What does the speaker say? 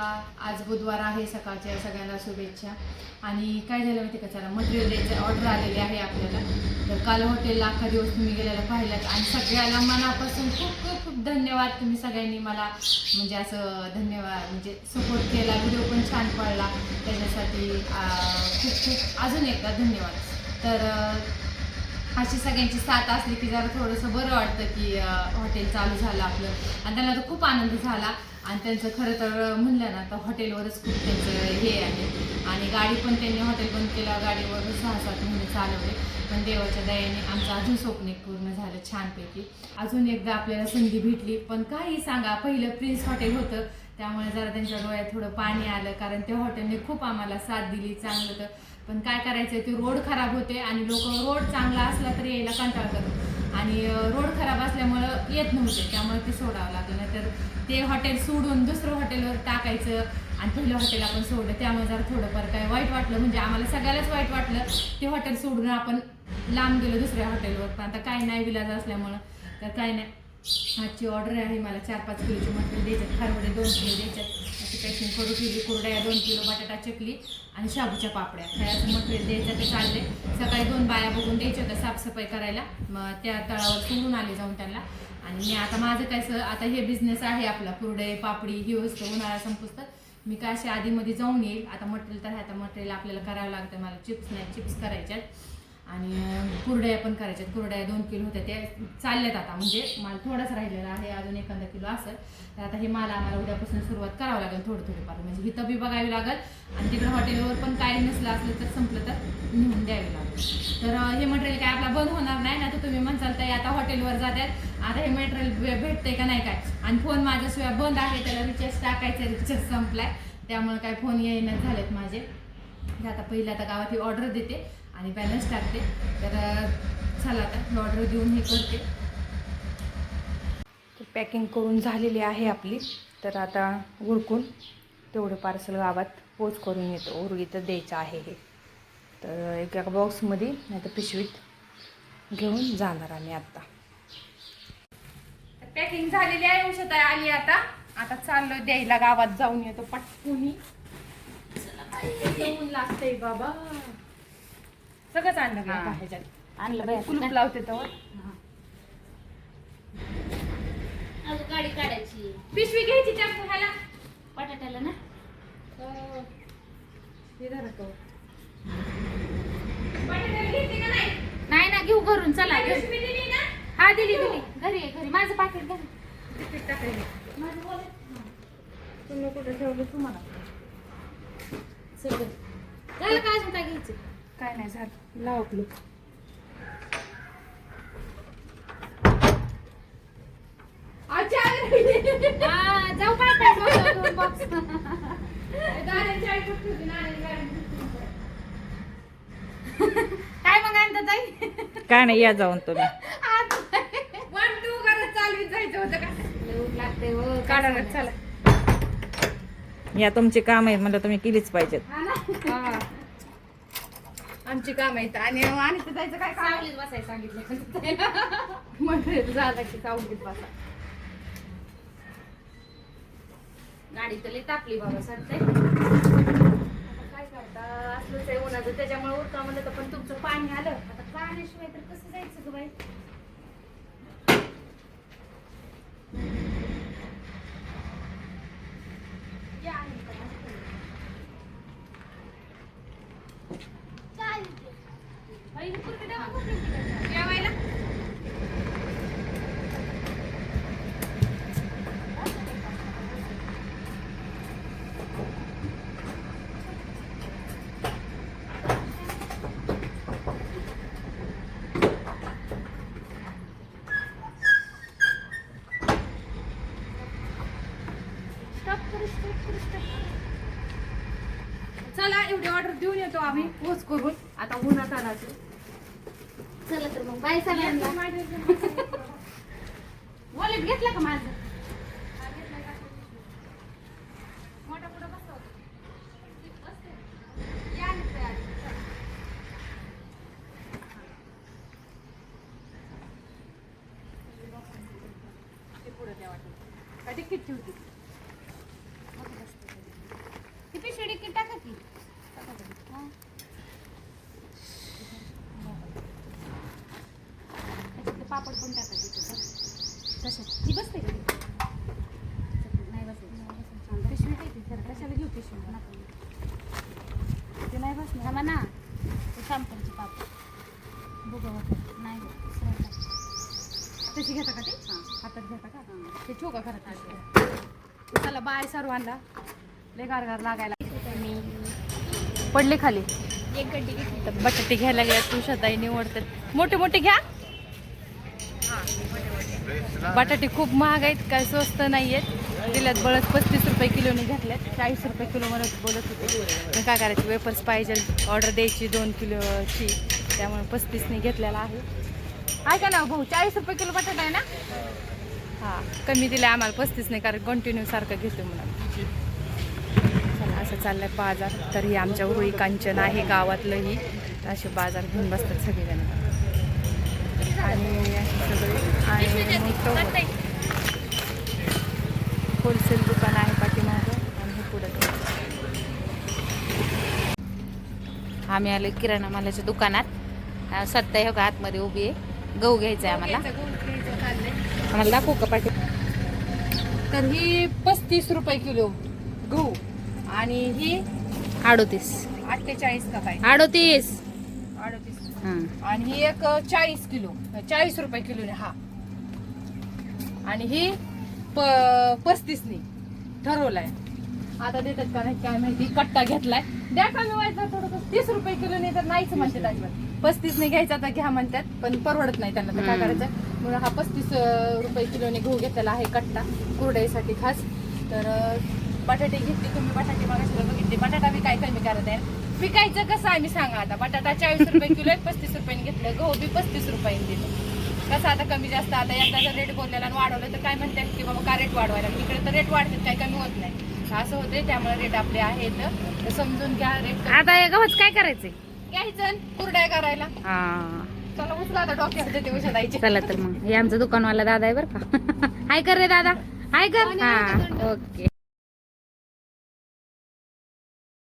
का आज बुधवार आहे सकाळच्या सगळ्यांना शुभेच्छा. आणि काय झालं माहिती का चला मटेरियल द्यायचं ऑर्डर आलेली आहे आपल्याला. तर काल हॉटेलला अख्खा दिवस तुम्ही गेलेला पाहिलात. आणि सगळ्याला मनापासून खूप खूप खूप धन्यवाद. तुम्ही सगळ्यांनी मला म्हणजे असं धन्यवाद म्हणजे सपोर्ट केला व्हिडिओ पण छान पडला. त्याच्यासाठी खूप खूप अजून एकदा धन्यवाद. तर अशी सगळ्यांची साथ असली की जरा थोडंसं बरं वाटतं की हॉटेल चालू झालं आपलं. आणि त्यांना तर खूप आनंद झाला. आणि त्यांचं खरं तर म्हणलं ना तर हॉटेलवरच खूप त्यांचं हे आहे. आणि गाडी पण त्यांनी हॉटेल बंद केला गाडीवर सहा सात महिने चालवले. पण देवाच्या दयाने आमचं अजून स्वप्न एक पूर्ण झालं छानपैकी. अजून एकदा आपल्याला संधी भेटली. पण काही सांगा पहिलं प्रिन्स हॉटेल होतं. त्यामुळे जरा त्यांच्या डोळ्यात थोडं पाणी आलं. कारण त्या हॉटेलने खूप आम्हाला साथ दिली चांगलं तर. पण काय करायचं ते रोड खराब होते आणि लोक रोड चांगला असला तरी यायला कंटाळ करतात आणि रोड खराब असल्यामुळं येत नव्हते त्यामुळे ते सोडावं लागलं. नाहीतर ते हॉटेल सोडून दुसरं हॉटेलवर टाकायचं आणि पहिलं हॉटेल आपण सोडलं. त्यामुळे जरा थोडंफार काय वाईट वाटलं. म्हणजे आम्हाला सगळ्यालाच वाईट वाटलं. ते हॉटेल सोडून आपण लांब गेलो दुसऱ्या हॉटेलवर. पण आता काय नाही विलाज असल्यामुळं तर काय नाही. आजची ऑर्डर आहे मला चार पाच किलोची मटेरियल द्यायच्यात खारवडे दोन किलो द्यायच्यात. अशी पॅकिंग करून ठेवली कुरड्या दोन किलो बटाटा चकली आणि शाबूच्या पापड्या. काय असं मटेरियल द्यायचं ते चालले सकाळी दोन बाया बघून द्यायच्या होत्या साफसफाई करायला. मग त्या तळावर सोडून आले जाऊन त्यांना. आणि मी आता माझं काय स- आता हे बिझनेस आहे आपला. कुरडे पापडी ही वस्तू उन्हाळा संपुसतात मी काय असे आधीमध्ये जाऊन येईल. आता मटेरियल तर आहे आता मटेरियल आपल्याला करावं लागतं मला चिप्स नाही चिप्स करायच्यात. आणि कुरड्या पण करायच्यात. कुरड्या दोन किलो होत्या त्या चालल्यात आता. म्हणजे माल थोडाच राहिलेला आहे अजून एखादा किलो असेल तर आता हे माल आम्हाला उद्यापासून सुरुवात करावं लागेल थोडं थोडीफार. म्हणजे हिथं बी बघावी लागेल आणि तिकडे हॉटेलवर पण काय नसलं असलं तर संपलं तर नेऊन द्यावी लागेल. तर हे मटेरियल काय आपला बंद होणार नाही ना तर तुम्ही म्हणसाल तर आता हॉटेलवर जात्यात. आता हे मटेरियल भेटतंय का नाही काय? आणि फोन माझ्याशिवाय बंद आहे त्याला रिचार्ज टाकायचा रिचार्ज संपलाय. त्यामुळे काय फोन येईनाच झालेत माझे. आता पहिलं आता गावात ही ऑर्डर देते. आणि बॅलन्स टाकते. तर चला आता ऑर्डर देऊन हे करते. पॅकिंग करून झालेली आहे आपली. तर आता उडकून तेवढं पार्सल गावात पोच करून येतो. उरगीत द्यायचं आहे हे. तर एका बॉक्समध्ये नाही तर पिशवीत घेऊन जाणार आम्ही आता. पॅकिंग झालेली आहे औषध आली आता. आता चाललो द्यायला गावात जाऊन येतो पटकुनी. लागतंय बाबा. सगळंच आणलं ह्याच्यात कुलूप लावते तर अजून गाडी काढायची. पिशवी घ्यायची त्या ह्याला. बटाट्याला ना? हे धरा तो. बटाट्याला घेते का नाही? नाही ना घेऊ घरून चला घेऊ. पिशवी दिली ना? हा दिली दिली. घरी आहे, घरी. माझं पाकिट घरी. तिकीट टाकायला. माझं बोल तुम्ही कुठे ठेवलं तुम्हाला? सगळं झालं का अजून काय घ्यायचं? काय नाही झालं. लाव हा जाऊ काय काय जाऊ, दोन बॉक्स काय मग आणतात ताई? काय नाही या जाऊन तुम्ही. वन टू करत चालवीत जायचं होतं का? ऊन लागतंय हो. चला. या तुमची काम आहेत म्हणलं तुम्ही केलीच पाहिजेत. हा ना. आमची काम आहेत. आणि आणि जायचं काय काम? सावलीत बसायला सांगितलं. झालं की सावलीत बसा. गाडी तर लई तापली बाबा आता काय करता? असलंच आहे उन्हाचं. त्याच्यामुळे उरका म्हणलं तर पण तुमचं पाणी आलं. आता पाण्याशिवाय तर कसं जायचं ग बाई या आणि का? बाई, कुठे डबा कुठे ठेवायचा? जेवायला Stop करू, stop करू, stop करू. चला एवढी ऑर्डर देऊन येतो आम्ही. पोच करून. आता उन्हात आणायचं. चला तर मग बाय सगळ्यांना. वॉलेट घेतलं का माझं? मोठा पुढं बसवा. टाका की? तसंच ती बसते का? नाही बसायची पिशवी घेते तर कशाला घेऊ पिशवी? नको. ते नाही बसणार. मला ना. ते शॅम्पूची पाप बुगा होतं नाही तशी घेता का ते? हातात घेता का? ते छोका करत चला बाय सर्वांना. लय गार गार लागायला. पडले खाली. एक गड्डी घेतली. तर बटाटे घ्यायला गेल्या तुझ्या दाई निवडतात. मोठे मोठे घ्या. बटाटे खूप महाग आहेत काय स्वस्त नाही आहेत दिल्यात बळत पस्तीस रुपये किलोने घेतल्यात. चाळीस रुपये किलो म्हणत बोलत होते. पण काय करायचं वेपर्स पाहिजे ऑर्डर द्यायची दोन किलोची. त्यामुळे पस्तीसने घेतलेला आहे. ऐका ना भाऊ चाळीस रुपये किलो बटाटा आहे ना? हां कमी दिलं आम्हाला पस्तीस नाही कारण कंटिन्यू सारखं घेतो म्हणून. असं चाललं आहे बाजार. तर ही आमच्या होळी कांचन आहे गावातलंही. असे बाजार घेऊन बसतात सगळेजण. आणि मोठं होलसेल दुकान आहे पाठीमागं आणि हे पुढं आम्ही आलो किराणा मालाच्या दुकानात. सत्ता हो का आतमध्ये उभी आहे. गहू घ्यायचा आहे आम्हाला आम्हाला दाखवू का पाठी? तर ही पस्तीस रुपये किलो गहू आणि ही अडोतीस. अठ्ठेचाळीस का काय? अडोतीस. अडतीस. हं. आणि ही एक चाळीस किलो. चाळीस रुपये किलोने हा. आणि ही प पस्तीसनी ठरवलाय. आता देतात का नाही काय माहिती कट्टा घेतलाय. द्या कमी व्हायचा थोडं तीस रुपये किलोने तर नाहीच म्हणतात अजिबात. पस्तीसने घ्यायचा तर घ्या म्हणतात पण परवडत नाही त्यांना तर काय. करायचं? म्हणून हा पस्तीस रुपये किलोने गहू घेतलेला आहे कट्टा कुरडईसाठी खास. तर बटाटे घेतले तुम्ही बटाटे मागायला बघितले. बटाटा बी काय कमी करत आहे? विकायचं कसं आम्ही सांगा आता. बटाटा चाळीस रुपये किलो आहे पस्तीस रुपयाने घेतलं गहू बी पस्तीस रुपयाने दिलं कसं आता कमी जास्त आता एकदा जर रेट बोललेला आणि वाढवलं तर काय म्हणतात की बाबा का रेट वाढवायला? इकडे तर रेट वाढतात काय कमी होत नाही. असं होते त्यामुळे रेट आपले आहेत. तर समजून घ्या रेट आता या गव्हाच काय करायचंय? घ्यायचं कुरड्या करायला. चला उचला आता डॉक्टर देते उशा द्यायचे चला तर मग. हे आमचं दुकानवाला दादा आहे बरं का. हाय कर रे दादा. हाय कर. हा ओके.